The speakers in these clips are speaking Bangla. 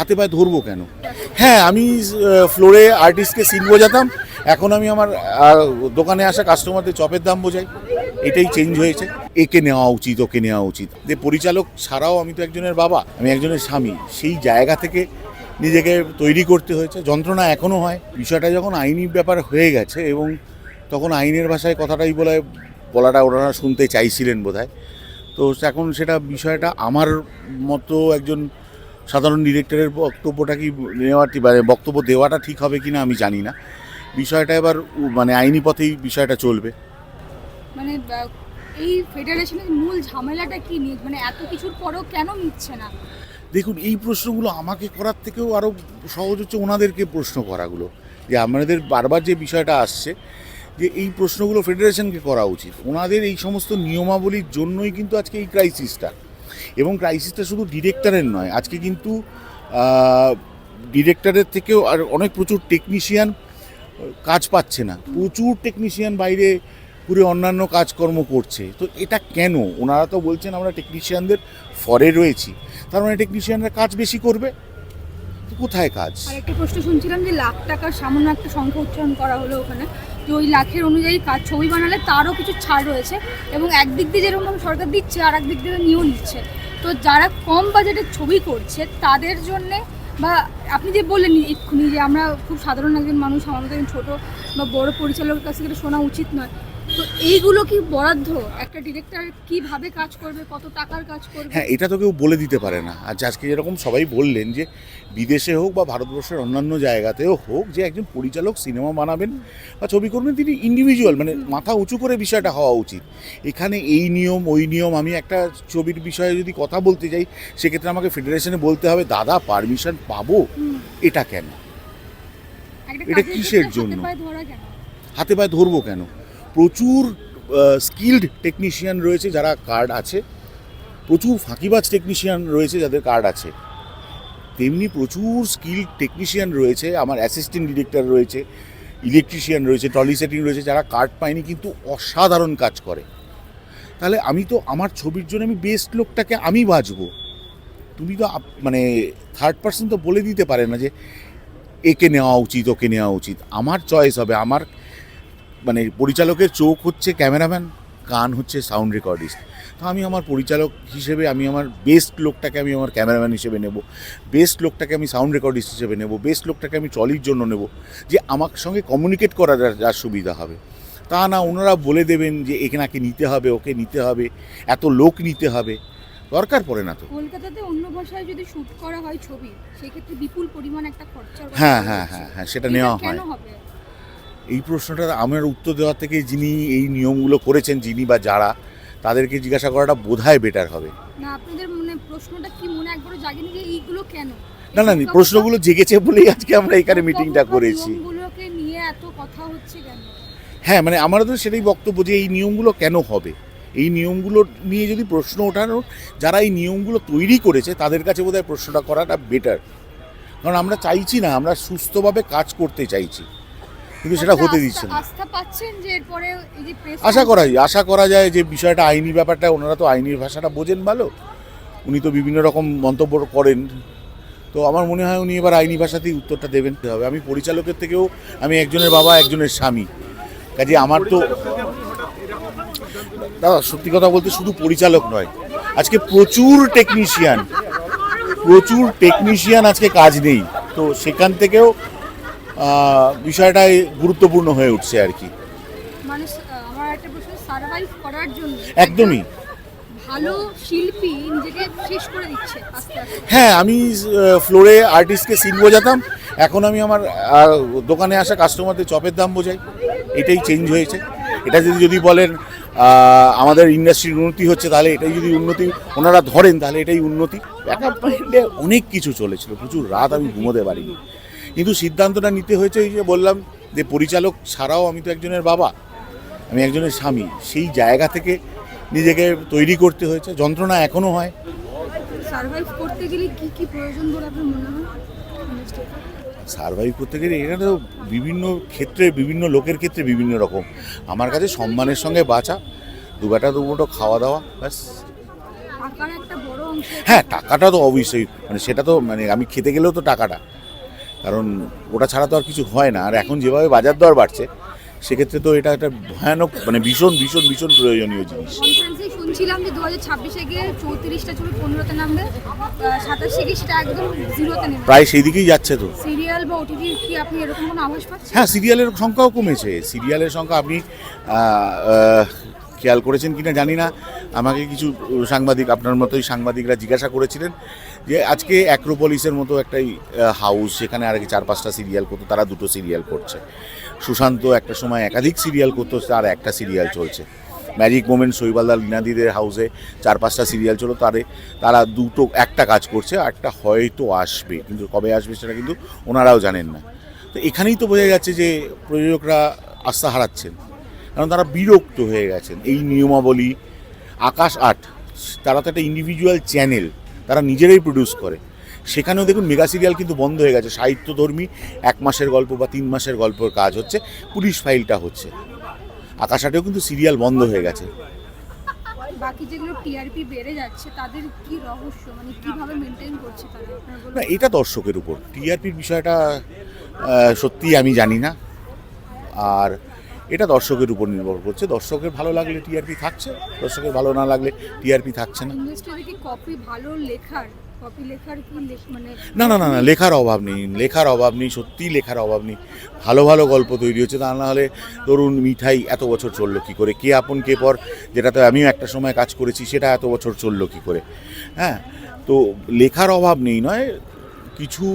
হাতে পায়ে ধরবো কেন? হ্যাঁ আমি ফ্লোরে আর্টিস্টকে সিট বোঝাতাম। এখন আমি আমার দোকানে আসা কাস্টমারদের চপের দাম বোঝাই। এটাই চেঞ্জ হয়েছে। একে নেওয়া উচিত, ওকে নেওয়া উচিত। যে পরিচালক ছাড়াও আমি তো একজনের বাবা, আমি একজনের স্বামী। সেই জায়গা থেকে নিজেকে তৈরি করতে হয়েছে। যন্ত্রণা এখনও হয়। বিষয়টা যখন আইনি ব্যাপার হয়ে গেছে এবং তখন আইনের ভাষায় কথাটাই বলে, বলাটা ওনারা শুনতে চাইছিলেন বোধহয়। তো এখন সেটা বিষয়টা আমার মতো একজন সাধারণ ডিরেক্টরের বক্তব্যটা কি নেওয়াটি মানে বক্তব্য দেওয়াটা ঠিক হবে কিনা আমি জানি না। বিষয়টা এবার মানে আইনি পথেই বিষয়টা চলবে। মানে এই ফেডারেশনের মূল ঝামেলাটা কি নিয়ে? মানে এত কিছুর পরেও কেন মিটছে না? দেখুন এই প্রশ্নগুলো আমাকে করার থেকেও আরও সহজ হচ্ছে ওনাদেরকে প্রশ্ন করাগুলো। যে আমাদের বারবার যে বিষয়টা আসছে যে এই প্রশ্নগুলো ফেডারেশনকে করা উচিত। ওনাদের এই সমস্ত নিয়মাবলীর জন্যই কিন্তু আজকে এই ক্রাইসিসটা এবং ক্রাইসিসটা শুধু ডিরেক্টরের নয়, আজকে কিন্তু ডিরেক্টরের থেকেও আর অনেক প্রচুর টেকনিশিয়ান কাজ পাচ্ছে না। প্রচুর টেকনিশিয়ান বাইরে পুরো অন্যান্য কাজকর্ম করছে। তো এটা কেন? ওনারা তো বলছেন আমরা টেকনিশিয়ানদের ফরে রয়েছি। তার মানে টেকনিশিয়ানরা কাজ বেশি করবে? কোথায় কাজ? আর একটা প্রশ্ন শুনছিলাম যে লাখ টাকার সামান্য একটা সংখ্যা উচ্চারণ করা হলো ওখানে। যে ওই লাখের অনুযায়ী কাজ, ছবি বানালে তারও কিছু ছাড় রয়েছে এবং একদিক দিয়ে যেরকম সরকার দিচ্ছে আর একদিক দিয়ে নিয়েও নিচ্ছে। তো যারা কম বাজেটের ছবি করছে, তাদের জন্যে বা আপনি যে বললেন এক্ষুনি যে আমরা খুব সাধারণ একজন মানুষ, আমাদের ছোটো বা বড় পরিচালকের কাছ থেকে শোনা উচিত নয়। তো এইগুলো কি বরাদ্দ? একটা ডিরেক্টর কীভাবে কাজ করবে কত টাকার কাজ করবে? হ্যাঁ এটা তো কেউ বলে দিতে পারে না। আর আজকে যেরকম সবাই বললেন যে বিদেশে হোক বা ভারতবর্ষের অন্যান্য জায়গাতেও হোক যে একজন পরিচালক সিনেমা বানাবেন বা ছবি করবেন তিনি ইন্ডিভিজুয়াল মানে মাথা উঁচু করে বিষয়টা হওয়া উচিত। এখানে এই নিয়ম ওই নিয়ম আমি একটা ছবির বিষয়ে যদি কথা বলতে যাই সেক্ষেত্রে আমাকে ফেডারেশনে বলতে হবে দাদা পারমিশন পাবো? এটা কেন? এটা কিসের জন্য? হাতে পায়ে ধরবো কেন? প্রচুর স্কিল্ড টেকনিশিয়ান রয়েছে যারা কার্ড আছে। প্রচুর ফাঁকিবাজ টেকনিশিয়ান রয়েছে যাদের কার্ড আছে। তেমনি প্রচুর স্কিল টেকনিশিয়ান রয়েছে, আমার অ্যাসিস্ট্যান্ট ডিরেক্টর রয়েছে ইলেকট্রিশিয়ান রয়েছে টলি সেটিং রয়েছে যারা কার্ড পায়নি কিন্তু অসাধারণ কাজ করে। তাহলে আমি তো, আমার ছবির জন্য আমি বেস্ট লোকটাকে আমি বাঁচবো তুমি তো মানে থার্ড পার্সন তো বলে দিতে পারে না যে, একে নেওয়া উচিত, ওকে নেওয়া উচিত। আমার চয়েস হবে, আমার মানে পরিচালকের চোখ হচ্ছে ক্যামেরাম্যান কান হচ্ছে সাউন্ড রেকর্ডিস্ট তো আমি আমার পরিচালক হিসেবে আমি আমার বেস্ট লোকটাকে আমি আমার ক্যামেরাম্যান হিসেবে নেব। বেস্ট লোকটাকে আমি সাউন্ড রেকর্ডিস্ট হিসেবে নেব। বেস্ট লোকটাকে আমি ট্রলির জন্য নেব। যে আমার সঙ্গে কমিউনিকেট করার যার- সুবিধা হবে। তা না ওনারা বলে দেবেন যে এখানে নিতে হবে ওকে নিতে হবে এত লোক নিতে হবে। দরকার পড়ে না তো। কলকাতাতে অন্য ভাষায় যদি শুট করা হয় ছবি সেক্ষেত্রে বিপুল পরিমাণ একটা খরচার কথা হ্যাঁ হ্যাঁ হ্যাঁ হ্যাঁ সেটা নেওয়া হয়। এই প্রশ্নটা আমার উত্তর দেওয়ার থেকে যিনি এই নিয়মগুলো করেছেন যিনি বা যারা তাদেরকে জিজ্ঞাসা করাটা বোধহয় বেটার হবে। না আপনাদের মনে প্রশ্নটা কি মনে একবারও জাগেনি যে এইগুলো কেন? না না প্রশ্নগুলো জেগেছে বলেই আজকে আমরা এখানে মিটিংটা করেছি। নিয়ে এত কথা হচ্ছে কেন? হ্যাঁ মানে তো সেটাই বক্তব্য যে এই নিয়মগুলো কেন হবে? এই নিয়মগুলো নিয়ে যদি প্রশ্ন ওঠানো যারা এই নিয়মগুলো তৈরি করেছে তাদের কাছে বোধহয় প্রশ্নটা করাটা বেটার কারণ আমরা চাইছি না আমরা সুস্থভাবে কাজ করতে চাইছি। কিন্তু সেটা আচ্ছা, হতে দিচ্ছে না। আস্থা পাচ্ছেন যে এরপরে এই যে প্রেস আশা করা যায় আশা করা যায় যে বিষয়টা আইনি ব্যাপারটা ওনারা তো আইনি ভাষাটা বোঝেন ভালো। উনি তো বিভিন্ন রকম মন্তব্য করেন। তো আমার মনে হয় উনি এবার আইনি ভাষাতেই উত্তরটা দেবেন। হবে আমি পরিচালকের থেকেও আমি একজনের বাবা একজনের স্বামী। কাজে আমার তো দাদা সত্যি কথা বলতে শুধু পরিচালক নয় আজকে প্রচুর টেকনিশিয়ান প্রচুর টেকনিশিয়ান আজকে কাজ নেই। তো সেখান থেকেও বিষয়টাই গুরুত্বপূর্ণ হয়ে উঠছে আর কি। আমার একটা প্রশ্ন সার্ভাইভ করার জন্য একদমই। ভালো শিল্পী নিজেকে শেষ করে দিচ্ছে হ্যাঁ আমি ফ্লোরে আর্টিস্টকে সিট বোঝাতাম। এখন আমি আমার দোকানে আসা কাস্টমারদের চপের দাম বোঝাই। এটাই চেঞ্জ হয়েছে। এটা যদি যদি বলেন আমাদের ইন্ডাস্ট্রির উন্নতি হচ্ছে তাহলে এটাই যদি উন্নতি ওনারা ধরেন তাহলে এটাই উন্নতি। ব্যাকআপ মাইন্ডে অনেক কিছু চলেছিল। প্রচুর রাত আমি ঘুমোতে পারিনি। কিন্তু সিদ্ধান্তটা নিতে হয়েছে এই যে বললাম যে পরিচালক ছাড়াও আমি তো একজনের বাবা আমি একজনের স্বামী। সেই জায়গা থেকে নিজেকে তৈরি করতে হয়েছে যন্ত্রণা এখনও হয়। সার্ভাইভ করতে গেলে কি কি প্রয়োজন বলে আপনার মনে হয়? সার্ভাইভ করতে গেলে এটা তো বিভিন্ন ক্ষেত্রে বিভিন্ন লোকের ক্ষেত্রে বিভিন্ন রকম। আমার কাছে সম্মানের সঙ্গে বাঁচা দুবেটা দুমুটো খাওয়া দাওয়া ব্যাস। হ্যাঁ টাকাটা তো অবশ্যই মানে সেটা তো মানে আমি খেতে গেলেও তো টাকাটা। কারণ ওটা ছাড়া তো আর কিছু হয় না। আর এখন যেভাবে বাজার দর বাড়ছে সেক্ষেত্রে তো এটা একটা ভয়ানক মানে ভীষণ ভীষণ ভীষণ প্রয়োজনীয় জিনিস। শুনছিলাম যে দু হাজার ছাব্বিশে গিয়ে চৌত্রিশটা ছবি পনেরোতে নামবে সাতাশে গিয়ে সেটা একদম জিরোতে নেবে প্রায় সেই দিকেই যাচ্ছে তো। সিরিয়াল বা ওটিটি কি আপনি এরকম কোনো আভাস পাচ্ছেন? হ্যাঁ সিরিয়ালের সংখ্যাও কমেছে। সিরিয়ালের সংখ্যা আপনি খেয়াল করেছেন কিনা জানি না। আমাকে কিছু সাংবাদিক, আপনার মতোই সাংবাদিকরা জিজ্ঞাসা করেছিলেন যে আজকে অ্যাক্রোপলিসের মতো একটাই হাউস, সেখানে আর কি চার পাঁচটা সিরিয়াল করতো, তারা দুটো সিরিয়াল করছে। সুশান্ত একটা সময় একাধিক সিরিয়াল করতো, তার একটা সিরিয়াল চলছে। ম্যাজিক মোমেন্ট, শৈবালদা, লীনাদিদের হাউসে চার পাঁচটা সিরিয়াল চলো তারে, তারা দুটো, একটা কাজ করছে একটা হয়তো আসবে, কিন্তু কবে আসবে সেটা কিন্তু ওনারাও জানেন না। তো এখানেই তো বোঝা যাচ্ছে যে প্রযোজকরা আস্থা হারাচ্ছেন। কারণ তারা বিরক্ত হয়ে গেছেন। এই নিয়মাবলী আকাশ আট তারা তো একটা ইন্ডিভিজুয়াল চ্যানেল তারা নিজেরাই প্রডিউস করে। সেখানেও দেখুন মেগা সিরিয়াল কিন্তু বন্ধ হয়ে গেছে। সাহিত্যধর্মী এক মাসের গল্প বা তিন মাসের গল্পের কাজ হচ্ছে পুলিশ ফাইলটা হচ্ছে। আকাশ আটেও কিন্তু সিরিয়াল বন্ধ হয়ে গেছে। বাকি যেগুলো টিআরপি বেড়ে যাচ্ছে তাদের কি রহস্য? মানে কীভাবে মেনটেন করছে তারা? না এটা দর্শকের উপর। টিআরপির বিষয়টা আহ, সত্যিই আমি জানি না। আর এটা দর্শকের উপর নির্ভর করছে। দর্শকের ভালো লাগলে টিআরপি থাকছে দর্শকের ভালো না লাগলে টিআরপি থাকছে না। কপি ভালো লেখার? মানে না না না না লেখার অভাব নেই লেখার অভাব নেই সত্যিই লেখার অভাব নেই। ভালো ভালো গল্প তৈরি হচ্ছে তা না হলে ধরুন মিঠাই এত বছর চলল কী করে? কে আপন কে পর? যেটাতে আমিও একটা সময় কাজ করেছি সেটা এত বছর চলল কী করে? হ্যাঁ তো লেখার অভাব নেই নয় কিছু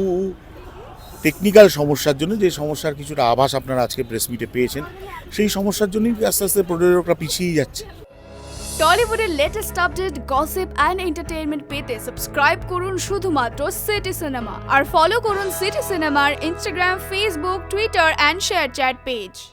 টেকনিক্যাল সমস্যার জন্য, যে সমস্যার কিছুটা আভাস আপনারা আজকে প্রেস মিটে পেয়েছেন, সেই সমস্যার জন্যই আস্তে আস্তে প্রযোজকরা পিছিয়ে যাচ্ছে। টলিউডের latest update gossip and entertainment পেতে সাবস্ক্রাইব করুন শুধুমাত্র সিটি সিনেমা আর ফলো করুন সিটি সিনেমার Instagram Facebook Twitter and ShareChat page